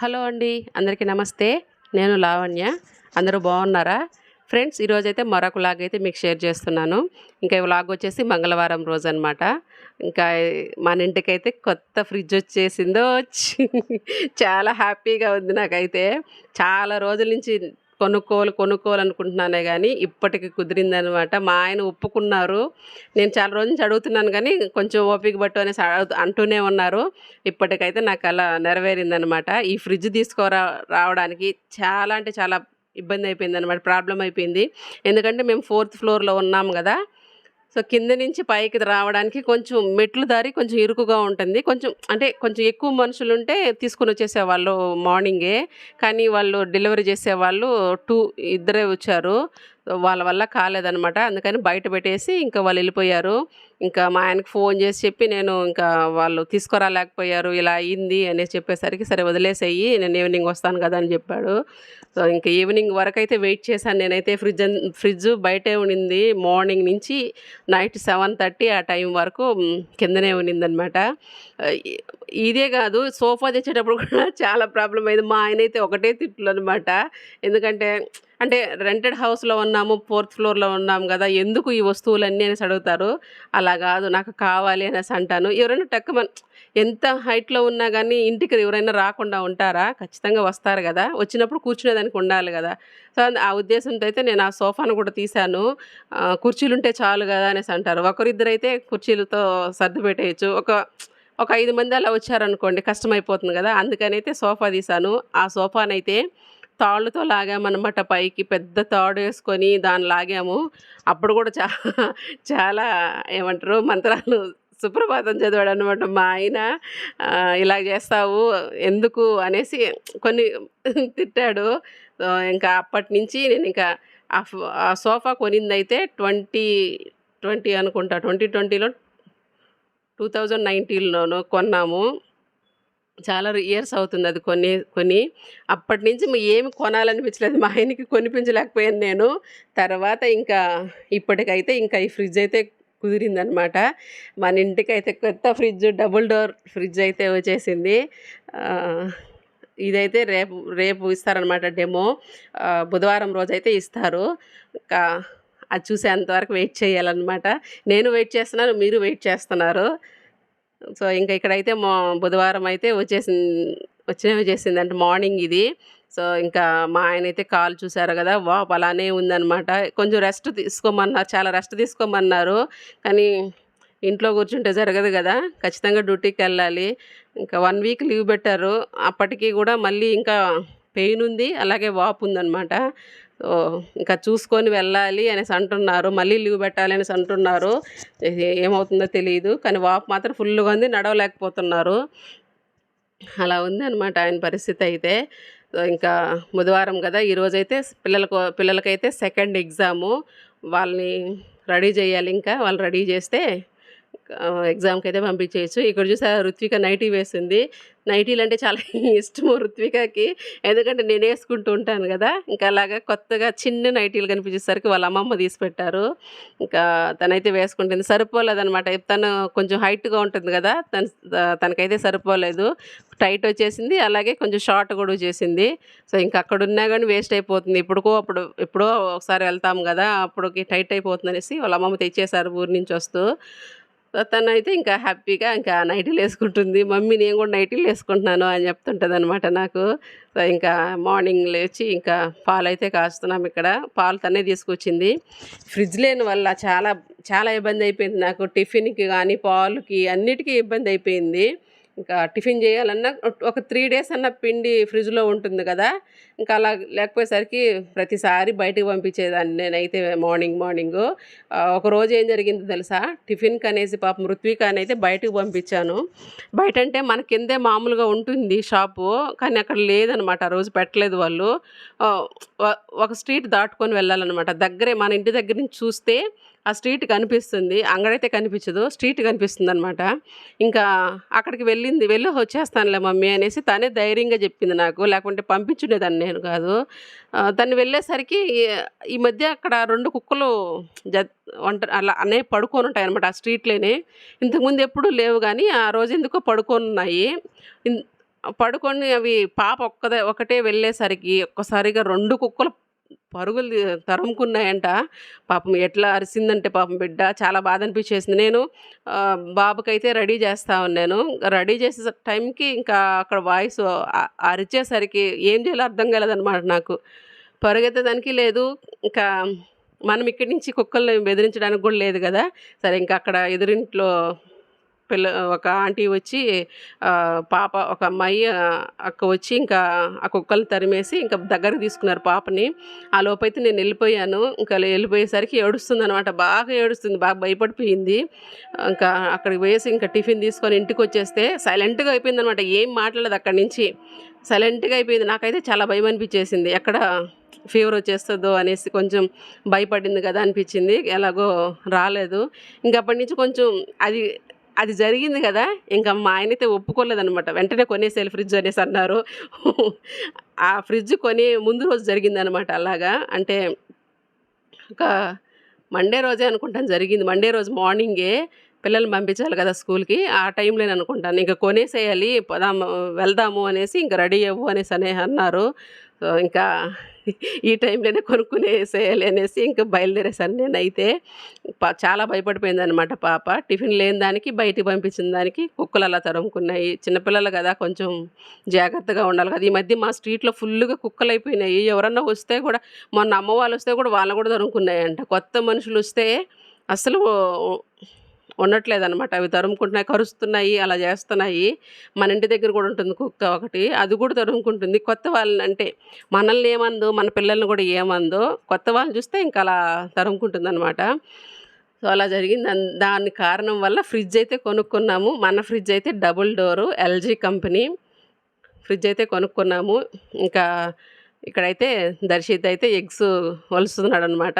Hello అండి అందరికీ నమస్తే. నేను లావణ్య. అందరూ బాగున్నారా? ఫ్రెండ్స్ ఈరోజైతే మరొక లాగ్ అయితే మీకు షేర్ చేస్తున్నాను. ఇంకా ఈ వ్లాగ్ వచ్చేసి మంగళవారం రోజు అనమాట ఇంకా మన ఇంటికైతే కొత్త ఫ్రిడ్జ్ వచ్చేసిందో వచ్చి చాలా హ్యాపీగా ఉంది నాకైతే. చాలా రోజుల నుంచి కొనుక్కోవాలి కొనుక్కోవాలి అనుకుంటున్నానే కానీ ఇప్పటికి కుదిరిందనమాట మా ఆయన ఒప్పుకున్నారు. నేను చాలా రోజు నుంచి అడుగుతున్నాను కానీ కొంచెం ఓపిక పట్టు అనేసి అంటూనే ఉన్నారు. ఇప్పటికైతే నాకు అలా నెరవేరిందనమాట ఈ ఫ్రిడ్జ్ తీసుకురా రావడానికి చాలా అంటే చాలా ఇబ్బంది అయిపోయింది అనమాట ప్రాబ్లం అయిపోయింది. ఎందుకంటే మేము ఫోర్త్ ఫ్లోర్లో ఉన్నాం కదా సో కింద నుంచి పైకి రావడానికి కొంచెం మెట్లు దారి కొంచెం ఇరుకుగా ఉంటుంది. కొంచెం అంటే కొంచెం ఎక్కువ మనుషులు ఉంటే తీసుకొని వచ్చేసేవాళ్ళు మార్నింగే. కానీ వాళ్ళు డెలివరీ చేసేవాళ్ళు టూ ఇద్దరే వచ్చారు. వాళ్ళ వల్ల కాలేదనమాట అందుకని బయట పెట్టేసి ఇంకా వాళ్ళు వెళ్ళిపోయారు. ఇంకా మా ఆయనకు ఫోన్ చేసి చెప్పి నేను ఇంకా వాళ్ళు తీసుకురాలేకపోయారు ఇలా అయింది అనేసి చెప్పేసరికి సరే వదిలేసేయి నేను ఈవినింగ్ వస్తాను కదా అని చెప్పాడు. సో ఇంకా ఈవినింగ్ వరకు అయితే వెయిట్ చేశాను. నేనైతే ఫ్రిడ్జ్ ఫ్రిడ్జ్ బయటే ఉండింది మార్నింగ్ నుంచి నైట్ సెవెన్ థర్టీ ఆ టైం వరకు కిందనే ఉన్నిందనమాట ఇదే కాదు సోఫా తెచ్చేటప్పుడు కూడా చాలా ప్రాబ్లం అయింది. మా ఆయన అయితే ఒకటే తిట్లు అనమాట ఎందుకంటే అంటే రెంటెడ్ హౌస్లో ఉన్నాము ఫోర్త్ ఫ్లోర్లో ఉన్నాము కదా ఎందుకు ఈ వస్తువులన్నీ అనేసి అడుగుతారు. అలా కాదు నాకు కావాలి అనేసి అంటాను. ఎవరైనా టక్కుమ ఎంత హైట్లో ఉన్నా కానీ ఇంటికి ఎవరైనా రాకుండా ఉంటారా? ఖచ్చితంగా వస్తారు కదా. వచ్చినప్పుడు కూర్చునేదానికి ఉండాలి కదా. సో ఆ ఉద్దేశంతో అయితే నేను ఆ సోఫాను కూడా తీశాను. కుర్చీలు ఉంటే చాలు కదా అనేసి అంటారు. ఒకరిద్దరైతే కుర్చీలతో సర్ది పెట్టేయచ్చు. ఒక ఒక ఐదు మంది అలా వచ్చారనుకోండి కష్టమైపోతుంది కదా. అందుకని అయితే సోఫా తీశాను. ఆ సోఫానైతే తాళ్ళతో లాగామన్నమాట పైకి. పెద్ద తాడు వేసుకొని దాన్ని లాగాము. అప్పుడు కూడా చా చాలా ఏమంటారు మంత్రాలు సుప్రభాతం చదివాడు అనమాట మా ఆయన ఇలా చేస్తావు ఎందుకు? అనేసి కొన్ని తిట్టాడు. ఇంకా అప్పటి నుంచి నేను ఇంకా ఆ ఆ సోఫా కొనిందైతే ట్వంటీ ట్వంటీ అనుకుంటా. ట్వంటీ ట్వంటీలో టూ థౌజండ్ నైన్టీన్లోనూ కొన్నాము. చాలా ఇయర్స్ అవుతుంది అది కొన్ని కొని. అప్పటి నుంచి ఏమి కొనాలనిపించలేదు. మా ఆయనకి కొనిపించలేకపోయాను నేను. తర్వాత ఇంకా ఇప్పటికైతే ఇంకా ఈ ఫ్రిడ్జ్ అయితే కుదిరిందనమాట. మన ఇంటికి అయితే కొత్త ఫ్రిడ్జ్ డబుల్ డోర్ ఫ్రిడ్జ్ అయితే వచ్చేసింది. ఇదైతే రేపు రేపు ఇస్తారనమాట డెమో. బుధవారం రోజు అయితే ఇస్తారు. ఇంకా అది చూసేంతవరకు వెయిట్ చేయాలన్నమాట. నేను వెయిట్ చేస్తున్నాను మీరు వెయిట్ చేస్తున్నారు. సో ఇంకా ఇక్కడైతే మా బుధవారం అయితే వచ్చేసింది వచ్చిన వచ్చేసింది అంటే మార్నింగ్ ఇది. సో ఇంకా మా ఆయన అయితే కాల్ చూసారు కదా వా అలానే ఉందన్నమాట. కొంచెం రెస్ట్ తీసుకోమన్నారు చాలా రెస్ట్ తీసుకోమన్నారు. కానీ ఇంట్లో కూర్చుంటే జరగదు కదా ఖచ్చితంగా డ్యూటీకి వెళ్ళాలి. ఇంకా వన్ వీక్ లీవ్ పెట్టారు. అప్పటికీ కూడా మళ్ళీ ఇంకా పెయిన్ ఉంది అలాగే వాపు ఉందన్నమాట. ఇంకా చూసుకొని వెళ్ళాలి అనేసి అంటున్నారు. మళ్ళీ లీవ్ పెట్టాలి అనేసి అంటున్నారు. ఏమవుతుందో తెలియదు కానీ వాపు మాత్రం ఫుల్గా ఉంది నడవలేకపోతున్నారు. అలా ఉంది అనమాట ఆయన పరిస్థితి అయితే. ఇంకా బుధవారం కదా ఈరోజైతే పిల్లలకు పిల్లలకైతే సెకండ్ ఎగ్జాము. వాళ్ళని రెడీ చేయాలి ఇంకా. వాళ్ళు రెడీ చేస్తే ఎగ్జామ్కి అయితే పంపించేయచ్చు. ఇక్కడ చూసా రుత్విక నైటీ వేసింది. నైటీలు అంటే చాలా ఇష్టము రుత్వికకి ఎందుకంటే నేను వేసుకుంటూ ఉంటాను కదా. ఇంకా అలాగా కొత్తగా చిన్న నైటీలు కనిపించేసరికి వాళ్ళ అమ్మమ్మ తీసి పెట్టారు. ఇంకా తనైతే వేసుకుంటుంది. సరిపోలేదనమాట తను కొంచెం హైట్గా ఉంటుంది కదా. తను తనకైతే సరిపోలేదు. టైట్ వచ్చేసింది. అలాగే కొంచెం షార్ట్ కూడా వచ్చేసింది. సో ఇంకా అక్కడ ఉన్నా కానీ వేస్ట్ అయిపోతుంది. ఇప్పుడుకో అప్పుడు ఎప్పుడో ఒకసారి వెళ్తాం కదా. అప్పుడుకి టైట్ అయిపోతుంది అనేసి వాళ్ళ అమ్మమ్మ తెచ్చేసారు ఊరి నుంచి వస్తూ. తను అయితే ఇంకా హ్యాపీగా ఇంకా నైటీలు వేసుకుంటుంది. మమ్మీ నేను కూడా నైటీలు వేసుకుంటున్నాను అని చెప్తుంటుంది అనమాట నాకు. సో ఇంకా మార్నింగ్ లేచి ఇంకా పాలు అయితే కాస్తున్నాం ఇక్కడ. పాలు తనే తీసుకొచ్చింది. ఫ్రిడ్జ్ లేని వల్ల చాలా చాలా ఇబ్బంది అయిపోయింది నాకు. టిఫిన్కి కానీ పాలుకి అన్నిటికీ ఇబ్బంది అయిపోయింది. ఇంకా టిఫిన్ చేయాలన్నా ఒక త్రీ డేస్ అన్న పిండి ఫ్రిడ్జ్లో ఉంటుంది కదా. ఇంకా అలా లేకపోయేసరికి ప్రతిసారి బయటకు పంపించేదాన్ని నేనైతే మార్నింగ్ మార్నింగ్. ఒకరోజు ఏం జరిగిందో తెలుసా? టిఫిన్కి అనేసి పాప మృత్విక అని అయితే బయటకు పంపించాను. బయట అంటే మన కిందే మామూలుగా ఉంటుంది షాపు కానీ అక్కడ లేదనమాట. ఆ రోజు పెట్టలేదు వాళ్ళు. ఒక స్ట్రీట్ దాటుకొని వెళ్ళాలన్నమాట. దగ్గరే మన ఇంటి దగ్గర నుంచి చూస్తే ఆ స్ట్రీట్ కనిపిస్తుంది. అంగడైతే కనిపించదు స్ట్రీట్ కనిపిస్తుంది అనమాట ఇంకా అక్కడికి వెళ్ళింది వెళ్ళి వచ్చేస్తానులే మమ్మీ అనేసి తనే ధైర్యంగా చెప్పింది నాకు. లేకుంటే పంపించుండేదాన్ని. నేను కాదు. తను వెళ్ళేసరికి ఈ- మధ్య అక్కడ రెండు కుక్కలు జ వంట అలా అనే పడుకొని ఉంటాయి అనమాట ఆ స్ట్రీట్లోనే. ఇంతకుముందు ఎప్పుడూ లేవు కానీ ఆ రోజు ఎందుకో పడుకొని ఉన్నాయి. పడుకొని అవి పాప ఒక్కదే ఒకటే వెళ్ళేసరికి ఒక్కసారిగా రెండు కుక్కలు పరుగులు తరుముకున్నాయంట. పాపం ఎట్లా అరిసిందంటే పాపం బిడ్డ చాలా బాధ అనిపించేసింది. నేను బాబుకైతే రెడీ చేస్తా ఉన్నాను. రెడీ చేసే టైంకి ఇంకా అక్కడ వాయిస్ అరిచేసరికి ఏం చేయాలో అర్థం కాలేదనమాట నాకు. పరిగెత్తేదానికి లేదు. ఇంకా మనం ఇక్కడి నుంచి కుక్కల్ని బెదిరించడానికి కూడా లేదు కదా సరే ఇంకా అక్కడ ఎదురింట్లో పిల్ల ఒక ఆంటీ వచ్చి పాప ఒక అమ్మాయి అక్క వచ్చి ఇంకా ఆ కుక్కలు తరిమేసి ఇంకా దగ్గరికి తీసుకున్నారు పాపని. ఆ లోపైతే నేను వెళ్ళిపోయాను ఇంకా ఎళ్ళిపోయేసరికి ఏడుస్తుందనమాట. బాగా ఏడుస్తుంది. బాగా భయపడిపోయింది. ఇంకా అక్కడికి పోయేసి ఇంకా టిఫిన్ తీసుకొని ఇంటికొచ్చేస్తే సైలెంట్‌గా అయిపోయింది అనమాట ఏం మాట్లాడదు అక్కడి నుంచి. సైలెంట్‌గా అయిపోయింది. నాకైతే చాలా భయం అనిపించేసింది. ఎక్కడ ఫీవర్ వచ్చేస్తుందో అనేసి కొంచెం భయపడింది కదా అనిపించింది. ఎలాగో రాలేదు. ఇంకప్పటి నుంచి కొంచెం అది అది జరిగింది కదా ఇంకా మా ఆయనైతే ఒప్పుకోలేదనమాట. వెంటనే కొనేసేయాలి ఫ్రిడ్జ్ అనేసి అన్నారు. ఆ ఫ్రిడ్జ్ కొనే ముందు రోజు జరిగిందనమాట అలాగా. అంటే ఒక మండే రోజే అనుకుంటాను జరిగింది. మండే రోజు మార్నింగే పిల్లల్ని పంపించాలి కదా స్కూల్‌కి. ఆ టైంలోనే అనుకుంటాను. ఇంక కొనేసేయాలి పదాము వెళ్దాము అనేసి ఇంకా రెడీ అవ్వు అనేసి అనే అన్నారు. ఇంకా ఈ టైంలోనే కొనుక్కునేసేయాలి అనేసి ఇంకా బయలుదేరేసాను నేనైతే. చాలా చాలా భయపడిపోయిందనమాట పాప. టిఫిన్ లేని దానికి బయటికి పంపించిన దానికి కుక్కలు అలా తరుముకున్నాయి. చిన్నపిల్లలు కదా కొంచెం జాగ్రత్తగా ఉండాలి కదా! ఈ మధ్య మా స్ట్రీట్‌లో ఫుల్గా కుక్కలు అయిపోయినాయి ఎవరన్నా వస్తే కూడా మొన్న అమ్మ వాళ్ళొస్తే కూడా వాళ్ళని కూడా తరుముకున్నాయంట. కొత్త మనుషులు వస్తే అసలు ఉండట్లేదనమాట. అవి తరుముకుంటున్నాయి, కరుస్తున్నాయి, అలా చేస్తున్నాయి. మన ఇంటి దగ్గర కూడా ఉంటుంది కుక్క ఒకటి. అది కూడా తరుముకుంటుంది. కొత్త వాళ్ళని అంటే మనల్ని ఏమందో, మన పిల్లల్ని కూడా ఏమందో, కొత్త వాళ్ళని చూస్తే ఇంకా అలా తరుముకుంటుందనమాట. సో, అలా జరిగింది. దాని కారణం వల్ల ఫ్రిడ్జ్ అయితే కొనుక్కున్నాము. మన ఫ్రిడ్జ్ అయితే double door LG company fridge అయితే కొనుక్కున్నాము. ఇంకా ఇక్కడైతే దర్శిత్ అయితే ఎగ్స్ వలుస్తున్నాడు అనమాట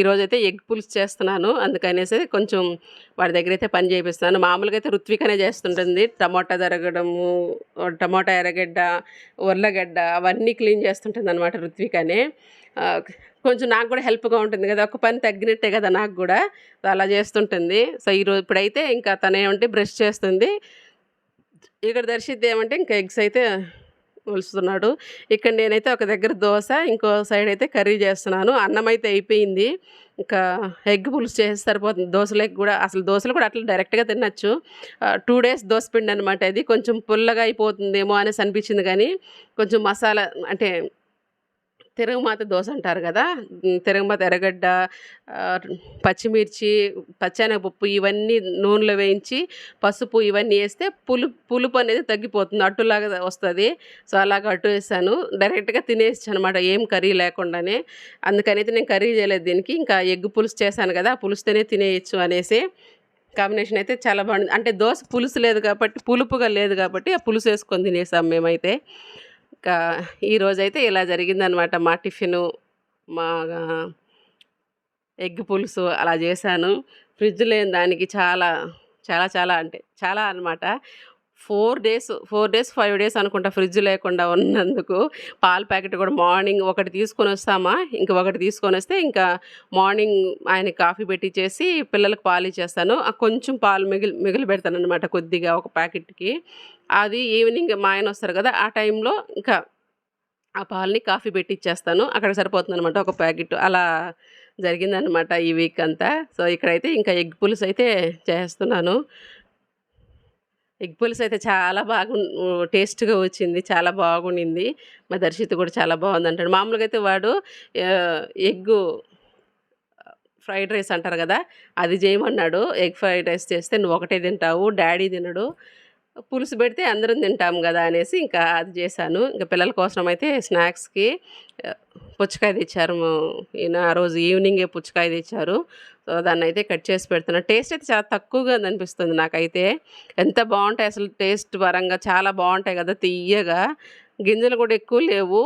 ఈరోజైతే ఎగ్ పులుసు చేస్తున్నాను. అందుకనేసి కొంచెం వాడి దగ్గర అయితే పని చేపిస్తున్నాను. మామూలుగా అయితే రుత్వికనే చేస్తుంటుంది. టమాటా దరగడము టమాటా ఎర్రగడ్డ, ఉర్లగడ్డ అవన్నీ క్లీన్ చేస్తుంటుందనమాట రుత్వికనే. ఆహ్, కొంచెం నాకు కూడా హెల్ప్‌గా ఉంటుంది కదా! ఒక పని తగ్గినట్టే కదా నాకు కూడా అలా చేస్తుంటుంది. సో, ఈరోజు ఇప్పుడైతే ఇంకా తనేమంటే బ్రష్ చేస్తుంది. ఇక్కడ దర్శిద్ది ఏమంటే ఇంకా ఎగ్స్ అయితే ఒలుస్తున్నాడు. ఇక్కడ నేనైతే ఒక దగ్గర దోశ ఇంకో సైడ్ అయితే కర్రీ చేస్తున్నాను. అన్నం అయితే అయిపోయింది. ఇంకా ఎగ్ పులుసు చేసి సరిపోతుంది. దోశలకు కూడా అసలు దోశలు కూడా అట్లా డైరెక్ట్‌గా తినొచ్చు. టూ డేస్ దోస పిండి అనమాట ఇది. కొంచెం పుల్లగా అయిపోతుందేమో అనేసి అనిపించింది కానీ కొంచెం మసాలా అంటే తిరుగుమాత దోశ అంటారు కదా తిరుగుమాత ఎర్రగడ్డ, పచ్చిమిర్చి, పచ్చెనగపప్పు ఇవన్నీ నూనెలో వేయించి, పసుపు ఇవన్నీ వేస్తే పులు పులుపు అనేది తగ్గిపోతుంది. అట్టులాగా వస్తుంది సో, అలాగా అట్టు వేసాను డైరెక్ట్‌గా తినేయొచ్చనమాట ఏం కర్రీ లేకుండానే. అందుకనైతే నేను కర్రీ చేయలేదు దీనికి. ఇంకా ఎగ్ పులుసు చేశాను కదా ఆ పులుసుతోనే తినేయచ్చు అనేసి కాంబినేషన్ అయితే చాలా బాగుంది. అంటే దోశ పులుసు లేదు కాబట్టి పులుపుగా లేదు కాబట్టి ఆ పులుసు వేసుకొని తినేసాం మేమైతే. ఇంకా ఈరోజైతే ఇలా జరిగిందనమాట మా టిఫిను. మా ఎగ్ పులుసు అలా చేశాను. ఫ్రిడ్జ్ లేని దానికి చాలా, చాలా చాలా అంటే చాలా అనమాట. Four days, four days, five days అనుకుంటా ఫ్రిడ్జ్ లేకుండా ఉన్నందుకు. పాల ప్యాకెట్ కూడా మార్నింగ్ ఒకటి తీసుకొని వస్తామా ఇంక ఒకటి తీసుకొని వస్తే ఇంకా మార్నింగ్ ఆయనకి కాఫీ పెట్టిచ్చేసి పిల్లలకు పాలు ఇచ్చేస్తాను కొంచెం పాలు మిగిలి మిగలు పెడతాను అనమాట కొద్దిగా ఒక ప్యాకెట్‌కి. అది ఈవినింగ్ మా ఆయన వస్తారు కదా! ఆ టైంలో ఇంకా ఆ పాలని కాఫీ పెట్టిచ్చేస్తాను. అక్కడ సరిపోతుందనమాట ఒక ప్యాకెట్. అలా జరిగిందనమాట ఈ వీక్ అంతా. సో, ఇక్కడైతే ఇంకా ఎగ్ పులుసు అయితే చేస్తున్నాను. ఎగ్ పులుసు అయితే చాలా బాగు టేస్ట్‌గా వచ్చింది. చాలా బాగుండింది. మా దర్శిత కూడా చాలా బాగుంది అంటాడు మామూలుగా అయితే వాడు ఎగ్గు ఫ్రైడ్ రైస్ అంటారు కదా అది చేయమన్నాడు. ఎగ్ ఫ్రైడ్ రైస్ చేస్తే నువ్వు ఒకటే తింటావు. డాడీ తినడు. పులుసు పెడితే అందరం తింటాం కదా అనేసి ఇంకా అది చేశాను. ఇంకా పిల్లల కోసం అయితే స్నాక్స్‌కి పుచ్చకాయ తెచ్చారు. ఈయన ఆ రోజు ఈవినింగే పుచ్చకాయ తెచ్చారు. సో, దాన్నయితే కట్ చేసి పెడుతున్నా. టేస్ట్ అయితే చాలా తక్కువగా అనిపిస్తుంది నాకైతే. ఎంత బాగుంటాయి అసలు టేస్ట్ పరంగా చాలా బాగుంటాయి కదా తియ్యగా. గింజలు కూడా ఎక్కువ లేవు.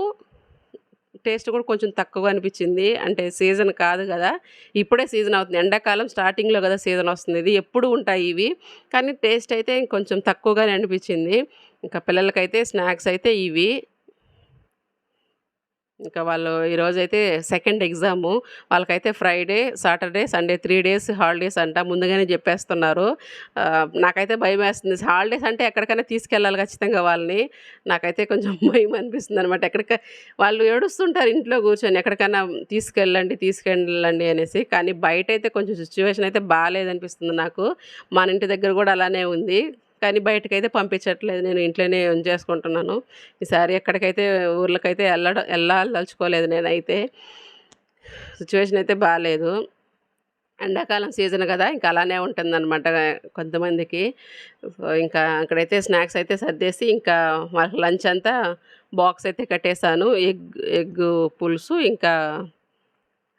టేస్ట్ కూడా కొంచెం తక్కువగా అనిపించింది. అంటే సీజన్ కాదు కదా ఇప్పుడే సీజన్ అవుతుంది. ఎండాకాలం స్టార్టింగ్‌లో కదా సీజన్ వస్తుంది. ఇది ఎప్పుడు ఉంటాయి ఇవి. కానీ టేస్ట్ అయితే కొంచెం తక్కువగానే అనిపించింది. ఇంకా పిల్లలకైతే స్నాక్స్ అయితే ఇవి. ఇంకా వాళ్ళు ఈరోజైతే సెకండ్ ఎగ్జాము. వాళ్ళకైతే Friday Saturday Sunday three days holidays అంట. ముందుగానే చెప్పేస్తున్నారు. నాకైతే భయం వేస్తుంది హాలిడేస్ అంటే ఎక్కడికైనా తీసుకెళ్ళాలి ఖచ్చితంగా వాళ్ళని. నాకైతే కొంచెం భయం అనిపిస్తుంది అనమాట ఎక్కడిక వాళ్ళు ఏడుస్తుంటారు ఇంట్లో కూర్చొని ఎక్కడికైనా తీసుకెళ్ళండి తీసుకెళ్ళండి అనేసి. కానీ బయట అయితే కొంచెం సిచ్యువేషన్ అయితే బాగాలేదనిపిస్తుంది నాకు. మన ఇంటి దగ్గర కూడా అలానే ఉంది. కానీ బయటకైతే పంపించట్లేదు. నేను ఇంట్లోనే చేసుకుంటున్నాను ఈసారి ఎక్కడికైతే ఊర్లకైతే వెళ్ళడం వెళ్ళాలదలుచుకోలేదు నేనైతే. సిచ్యువేషన్ అయితే బాగాలేదు ఎండాకాలం సీజన్ కదా ఇంకా అలానే ఉంటుందన్నమాట కొంతమందికి. ఇంకా అక్కడైతే స్నాక్స్ అయితే సర్దేసి ఇంకా వాళ్ళకి లంచ్ అంతా బాక్స్ అయితే కట్టేశాను. ఎగ్ ఎగ్ పులుసు ఇంకా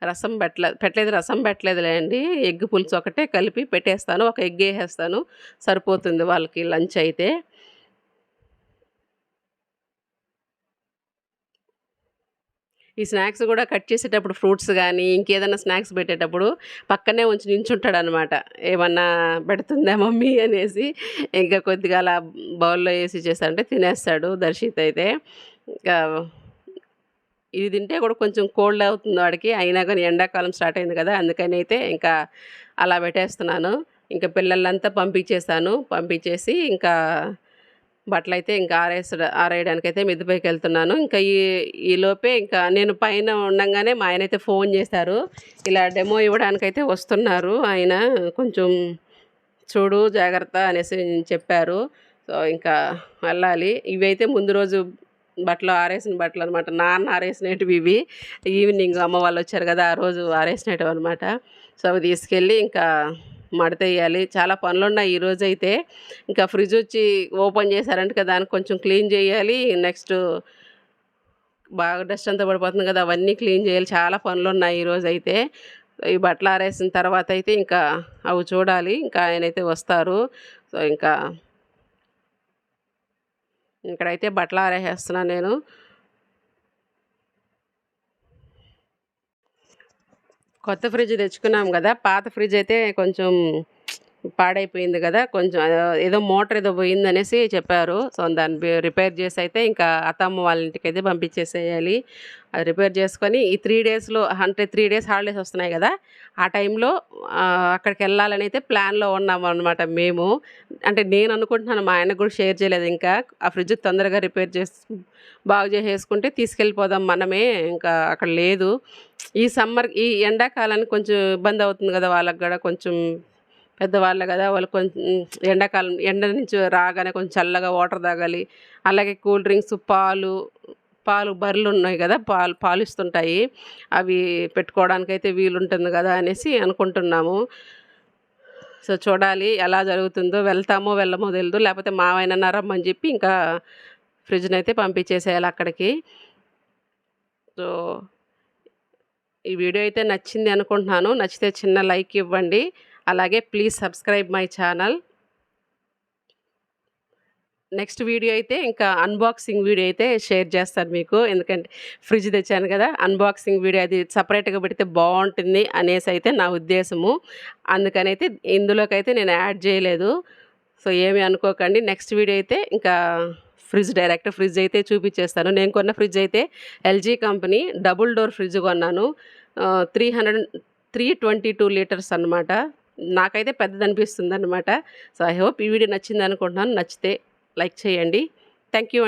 రసం పెట్టలే పెట్టలేదు రసం పెట్టలేదులే అండి ఎగ్ పులుసు ఒకటే కలిపి పెట్టేస్తాను ఒక ఎగ్ వేసేస్తాను సరిపోతుంది వాళ్ళకి లంచ్ అయితే. ఈ స్నాక్స్ కూడా కట్ చేసేటప్పుడు ఫ్రూట్స్ కానీ ఇంకేదైనా స్నాక్స్ పెట్టేటప్పుడు పక్కనే ఉంచి నించుంటాడు అనమాట ఏమన్నా పెడుతుందా మమ్మీ అనేసి ఇంకా కొద్దిగా అలా బౌల్లో వేసి చేస్తాడంటే తినేస్తాడు దర్శిత్ అయితే. ఇంకా ఇది తింటే కూడా కొంచెం కోల్డ్ అవుతుంది వాడికి. అయినా కానీ ఎండాకాలం స్టార్ట్ అయింది కదా అందుకని అయితే ఇంకా అలా పెట్టేస్తున్నాను. ఇంకా పిల్లలంతా పంపించేసాను పంపించేసి ఇంకా బట్టలు అయితే ఇంకా ఆరేస ఆరేయడానికి అయితే మిద్దపైకి వెళ్తున్నాను. ఇంకా ఈ ఈ లోపే ఇంకా నేను పైన ఉండగానే మా ఆయన అయితే ఫోన్ చేశారు. ఇలా డెమో ఇవ్వడానికైతే వస్తున్నారు. ఆయన కొంచెం చూడు జాగ్రత్త అనేసి చెప్పారు. సో ఇంకా వెళ్ళాలి. ఇవైతే ముందు రోజు బట్టలు ఆరేసిన బట్టలు అనమాట నాన్న ఆరేసినవి ఇవి. ఈవినింగ్ అమ్మ వాళ్ళు వచ్చారు కదా ఆ రోజు ఆరేసినవి అనమాట సో అవి తీసుకెళ్ళి ఇంకా మడత వేయాలి. చాలా పనులు ఉన్నాయి ఈరోజు అయితే. ఇంకా ఫ్రిడ్జ్ వచ్చి ఓపెన్ చేశారంటే కదా దానికి కొంచెం క్లీన్ చేయాలి. నెక్స్ట్ బాగా డస్ట్ అంతా పడిపోతుంది కదా అవన్నీ క్లీన్ చేయాలి. చాలా పనులు ఉన్నాయి ఈరోజు అయితే. ఈ బట్టలు ఆరేసిన తర్వాత అయితే ఇంకా అవి చూడాలి. ఇంకా ఆయన అయితే వస్తారు. సో ఇంకా ఇక్కడైతే బట్టలు ఆరేసేస్తున్నాను నేను. కొత్త ఫ్రిడ్జ్ తెచ్చుకున్నాం కదా పాత ఫ్రిడ్జ్ అయితే కొంచెం పాడైపోయింది కదా కొంచెం ఏదో మోటార్ ఏదో పోయింది అనేసి చెప్పారు. సో దాన్ని రిపేర్ చేసి అయితే ఇంకా అత్తమ్మ వాళ్ళ ఇంటికి అయితే పంపించేసేయాలి. అది రిపేర్ చేసుకొని ఈ త్రీ డేస్లో అంటే త్రీ డేస్ హాలిడేస్ వస్తున్నాయి కదా ఆ టైంలో అక్కడికి వెళ్ళాలని అయితే ప్లాన్లో ఉన్నాము అనమాట మేము. అంటే నేను అనుకుంటున్నాను మా ఆయనకు కూడా షేర్ చేయలేదు ఇంకా. ఆ ఫ్రిడ్జ్ తొందరగా రిపేర్ చేసి బాగు చేసేసుకుంటే తీసుకెళ్ళిపోదాం మనమే ఇంకా అక్కడ లేదు. ఈ సమ్మర్ ఈ ఎండాకాలానికి కొంచెం ఇబ్బంది అవుతుంది కదా వాళ్ళకి కూడా కొంచెం పెద్దవాళ్ళు కదా వాళ్ళు కొంచెం ఎండాకాలం ఎండ నుంచి రాగానే కొంచెం చల్లగా వాటర్ తాగాలి. అలాగే కూల్ డ్రింక్స్ పాలు పాలు బర్రెలు ఉన్నాయి కదా పాలు పాలు ఇస్తుంటాయి. అవి పెట్టుకోవడానికైతే వీలుంటుంది కదా అనేసి అనుకుంటున్నాము. సో చూడాలి ఎలా జరుగుతుందో వెళ్తామో వెళ్ళమో తెలియదు లేకపోతే మావైనా రమ్మని చెప్పి ఇంకా ఫ్రిడ్జ్ని అయితే పంపించేసేయాలి అక్కడికి. సో ఈ వీడియో అయితే నచ్చింది అనుకుంటున్నాను. నచ్చితే చిన్న లైక్ ఇవ్వండి. అలాగే please subscribe my channel. Next video అయితే ఇంకా అన్బాక్సింగ్ వీడియో అయితే షేర్ చేస్తాను మీకు. ఎందుకంటే ఫ్రిడ్జ్ తెచ్చాను కదా అన్బాక్సింగ్ వీడియో అది సపరేట్గా పెడితే బాగుంటుంది అనేసి అయితే నా ఉద్దేశము. అందుకని అయితే ఇందులోకైతే నేను యాడ్ చేయలేదు. సో ఏమీ అనుకోకండి. నెక్స్ట్ వీడియో అయితే ఇంకా ఫ్రిడ్జ్ డైరెక్ట్ ఫ్రిడ్జ్ అయితే చూపించేస్తాను. నేను కొన్న ఫ్రిడ్జ్ అయితే LG company double door fridge కొన్నాను. Three hundred three twenty two litres అనమాట నాకైతే పెద్దది అనిపిస్తుంది అనమాట సో ఐ హోప్ ఈ వీడియో నచ్చింది అనుకుంటున్నాను నచ్చితే లైక్ చేయండి. Thank you